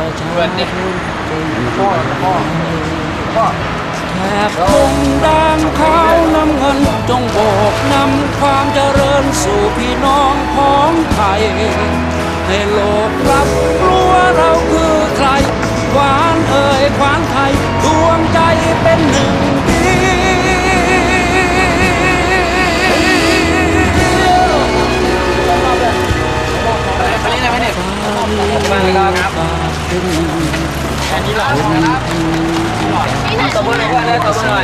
น้องประชาชนจะอยู่ยังไงแถบคงแดงขาวน้ำเงินจงโบกนำความเจริญสู่พี่น้องของไทย ให้โลกรับรู้ว่าเราคือใครหวานเอ่ยขวานไทยดวงใจเป็นหนึ่งเดีฟ้าเรียกฟ้าเป็นหนึ่งครับ ตบมือหน่อยเพื่อนเลยตบมือหน่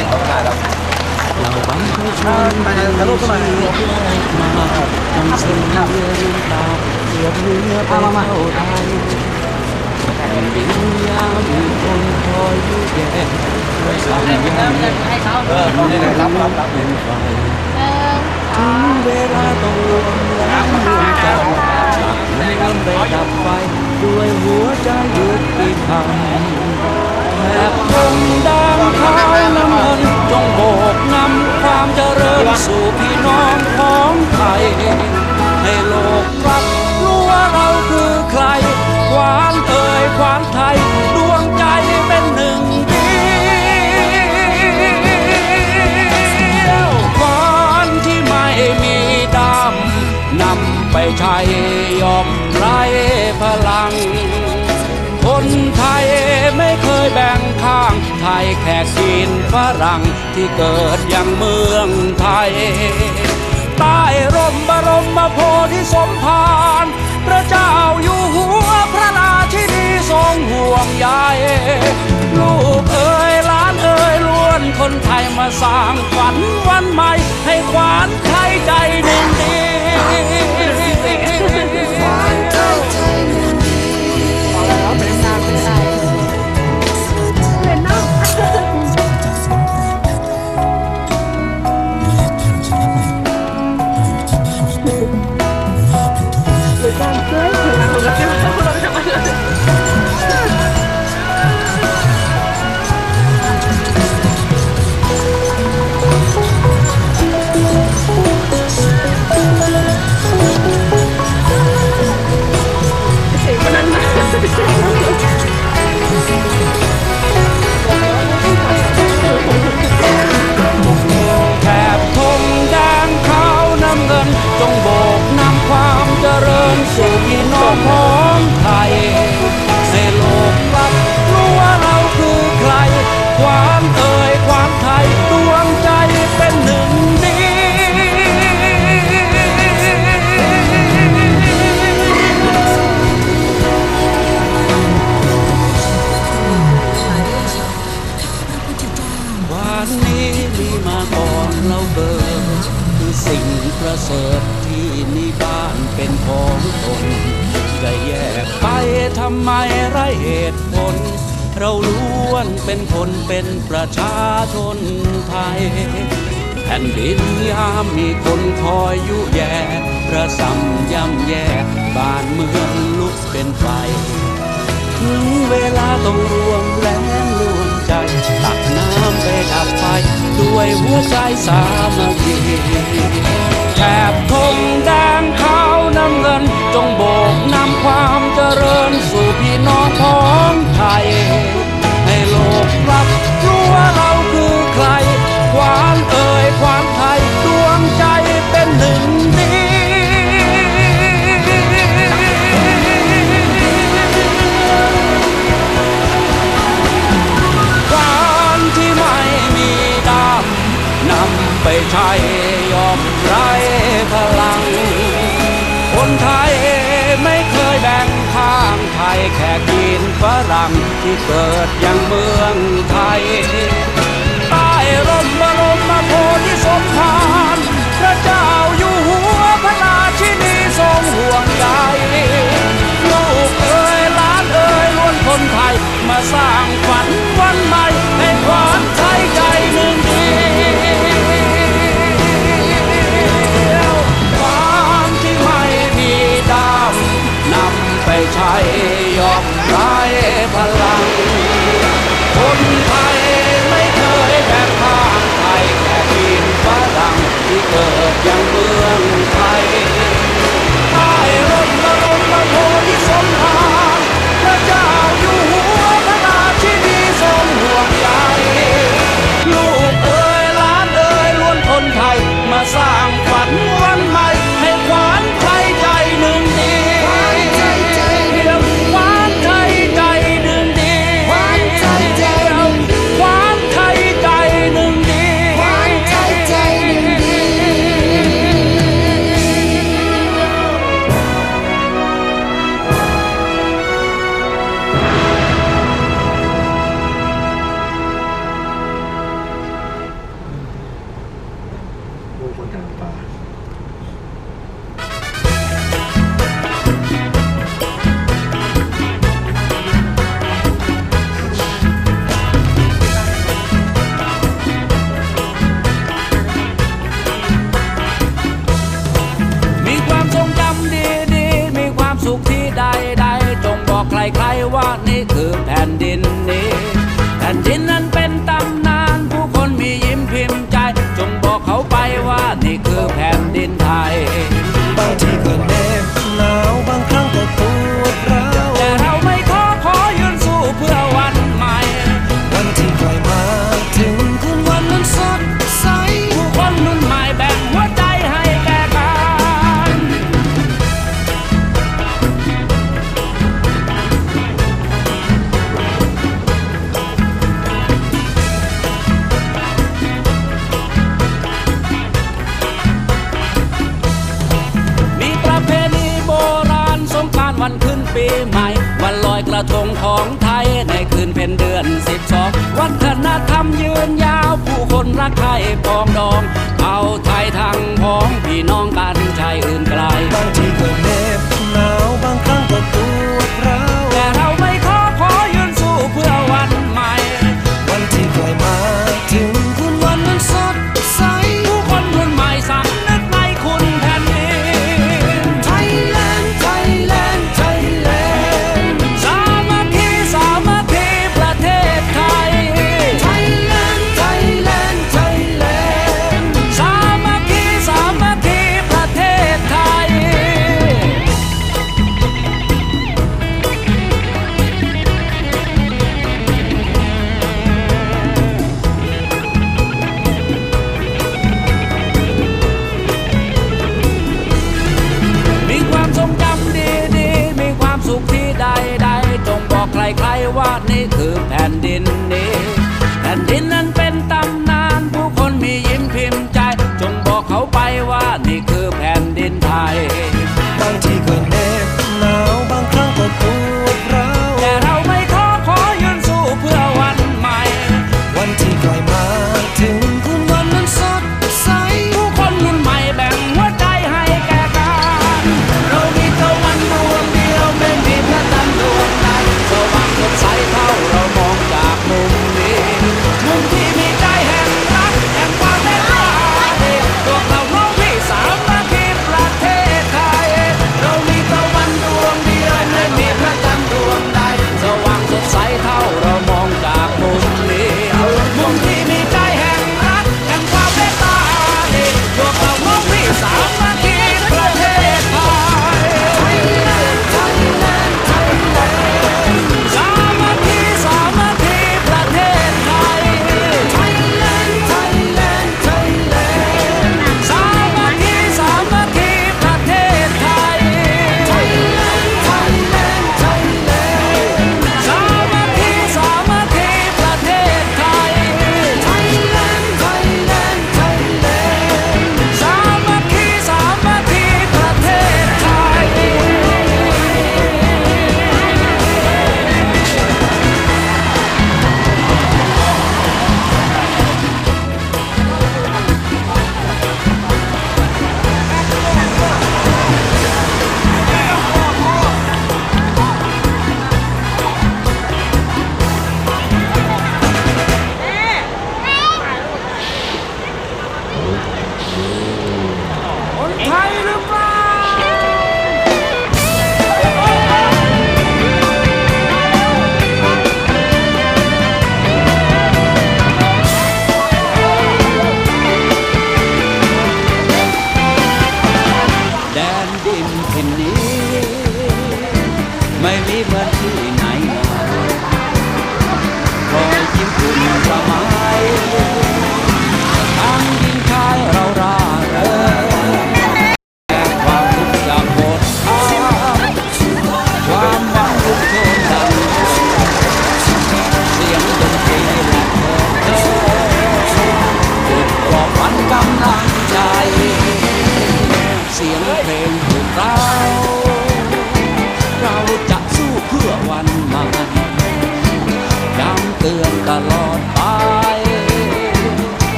อยเราบังคับชนไปทะลุขึ้นมามาจำเส้นเรือน้ำตาเสียบเรือไปเข้าไทยแผ่นดินยามมีคนคอยอยู่แย่สั่งยามเออนี่รับรับรับเป็นไฟถึงเวลาต้องรวมแรงรวมใจหลังน้ำไปดับไฟด้วยหัวใจยุติธรรมแถบคงแดงขาวน้ำเงินจงโบกนำความเจริญสู่พี่น้องของไทย ให้โลกรับรู้ว่าเราคือใครขวานเอ่ยขวานไทย ดวงใจเป็นหนึ่งเดียวขวานที่ไม่มีดำนำไปใช้ยอม คนไทยไม่เคยแบ่งข้าง ไทยแขกจีนฝรั่งที่เกิดย่างเมืองไทย ใต้ร่มบรมโพธิสมภาร พระเจ้าอยู่หัวพระราชินีทรงห่วงใยลูกเอ๋ยล้านเอ๋ยล้วนคนไทยมาสร้างฝันวันใหม่ ให้ขวานไทยใจหนึ่งดี แเราล้วนเป็นคนเป็นประชาชนไทย แผ่นดินยามมีคนคอยยุแย่ประสำย่ำแย่บ้านเมืองลุกเป็นไฟถึงเวลาต้องรวมแรงรวมใจ ตักน้ำไปดับไฟ ด้วยหัวใจสามัคคีแถบธงแดงขาวน้ำเงิน จงโบกนำความเจริญสู่พี่น้องของไทย ที่เกิดยังเมืองไทยใต้ร่มบรมโพธิสมภารพระเจ้าอยู่หัวพระราชินีทรงห่วงใยลูกเอ๋ยล้านเอ๋ยล้วนคนไทยมาสร้างฝันวันใหม่ให้ความไทยใจหนึ่งดีความที่ไม่มีดำนำไปใช้ รักใครปองดอง เอาไทยทางพ้องพี่น้องกันชายอื่นไกล คือแผ่นดินนี้ แผ่นดินนั้นเป็นตำนานผู้คนมียิ้มพิมพ์ใจ จงบอกเขาไปว่านี่คือ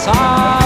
his heart.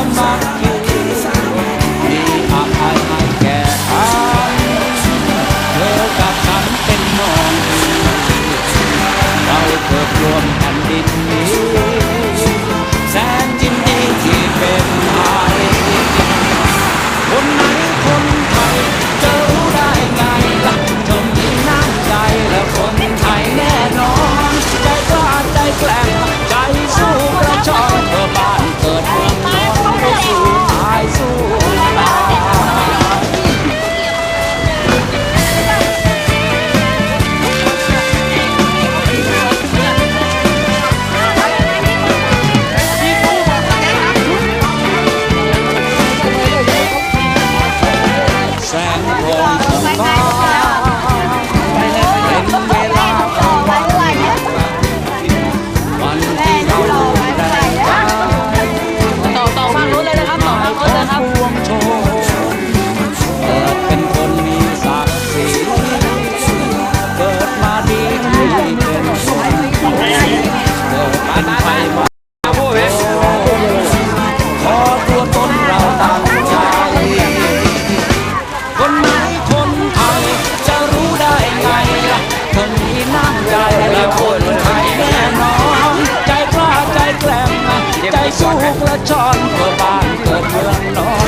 เกิดบ้านเกิดเมืองนอน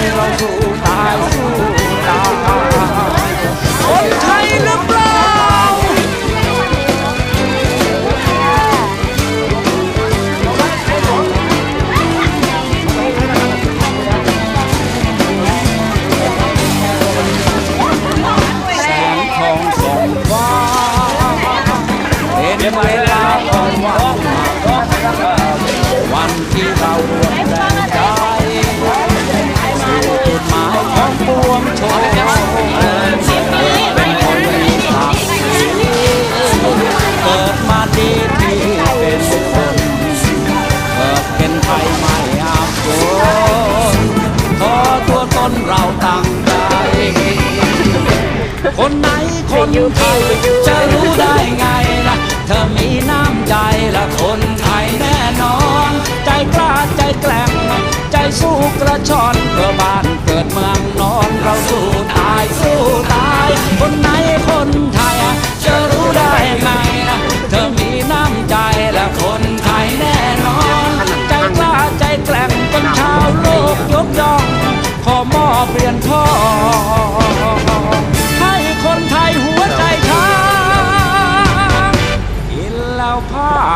คนไหนคนไทยจะรู้ได้ไงล่ะ เธอมีน้ำใจละคนไทยแน่นอน ใจกล้าใจแกล่ง ใจสู้กระชอนเพื่อบ้านเกิดเมืองนอนเราสู้ตายสู้ตายคน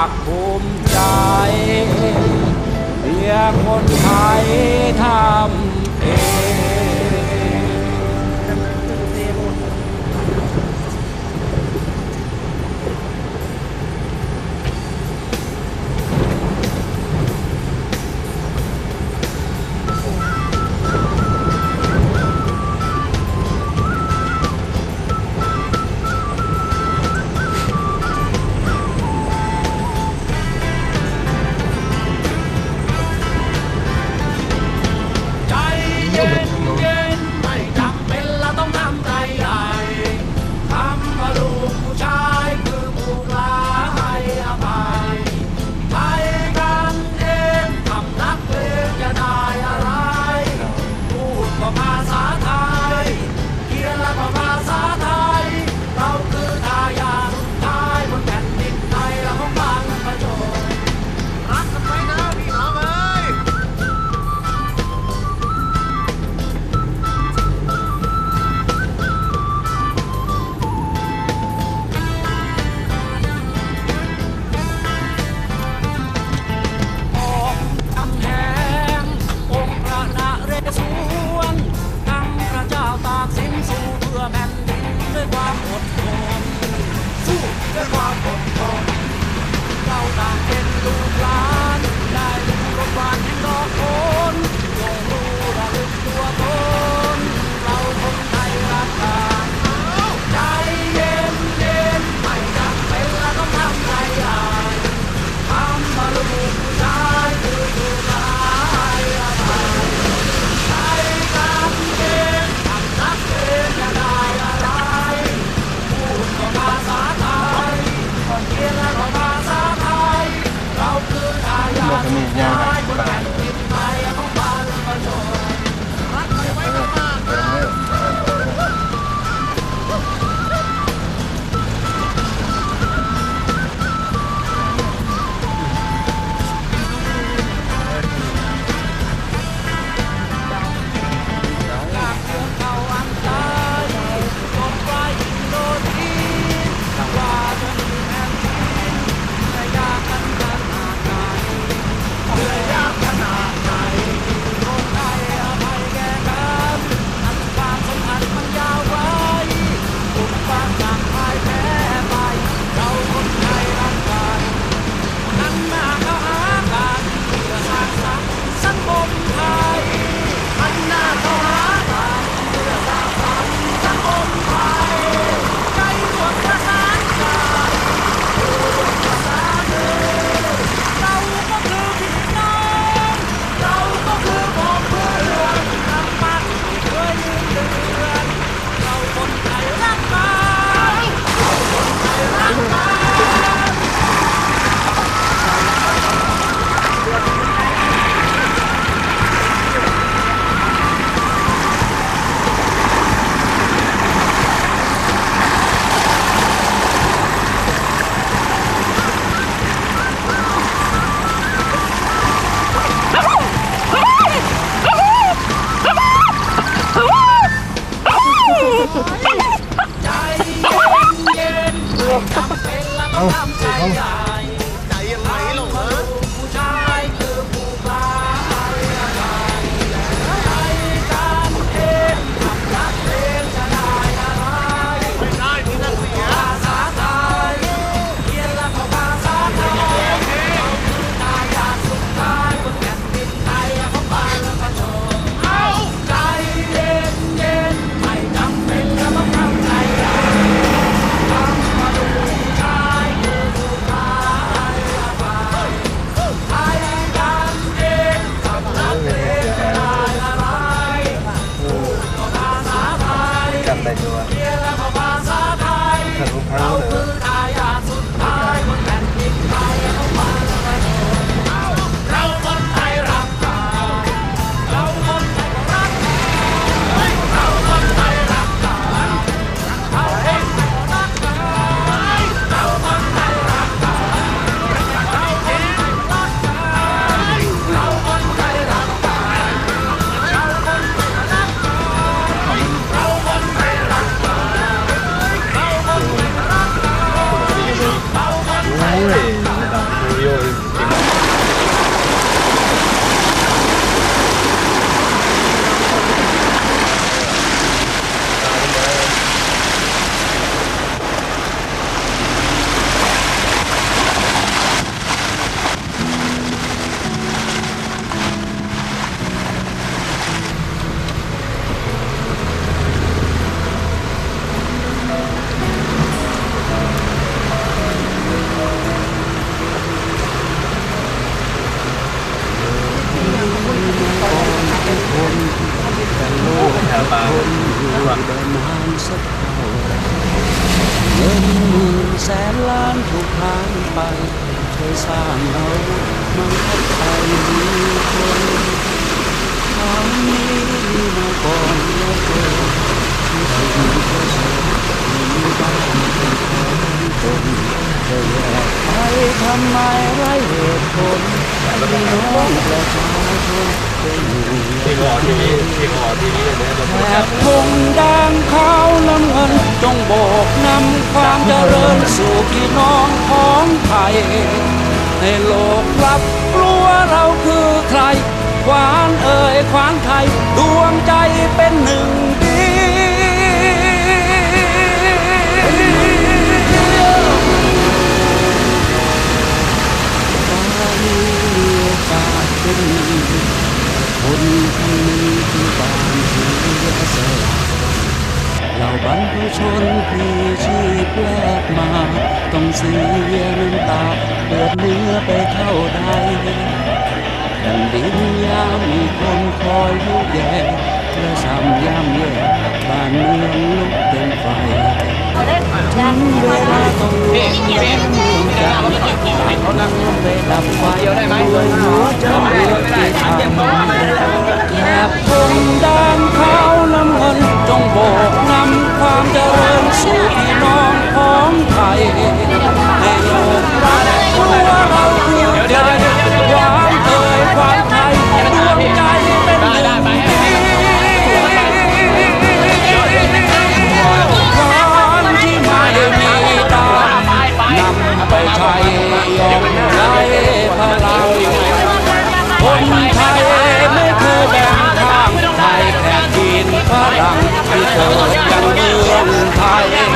าคภูมิใจเรียกคนไทยทำ พี่น้องของไทยให้โลกรับรู้ว่าเราคือใคร ควานเอ่ยควานไทย ดวงใจเป็นหนึ่งเดียวฟ้ามีโอกาสเป็นคนคนหนึ่งที่บ้านเสียสละเรา บรรพชนที่ชีพแลกมา ต้องเสียน้ำตาเลือดเนื้อไปเท่าใดแผ่นดินยามมีคนคอยยุแย่และซ้ำยามแย่บ้านเมืองลุกเป็นไฟถึงเวลาต้องรวมแรงรวมใจเขานั่งไปดับไฟด้วยหัวใจที่ทำแถบธงแดงเขา องโบกนำความเจริญสู่พี่น้องของไทยให้โลกรับ เกิดกันเมืองไทย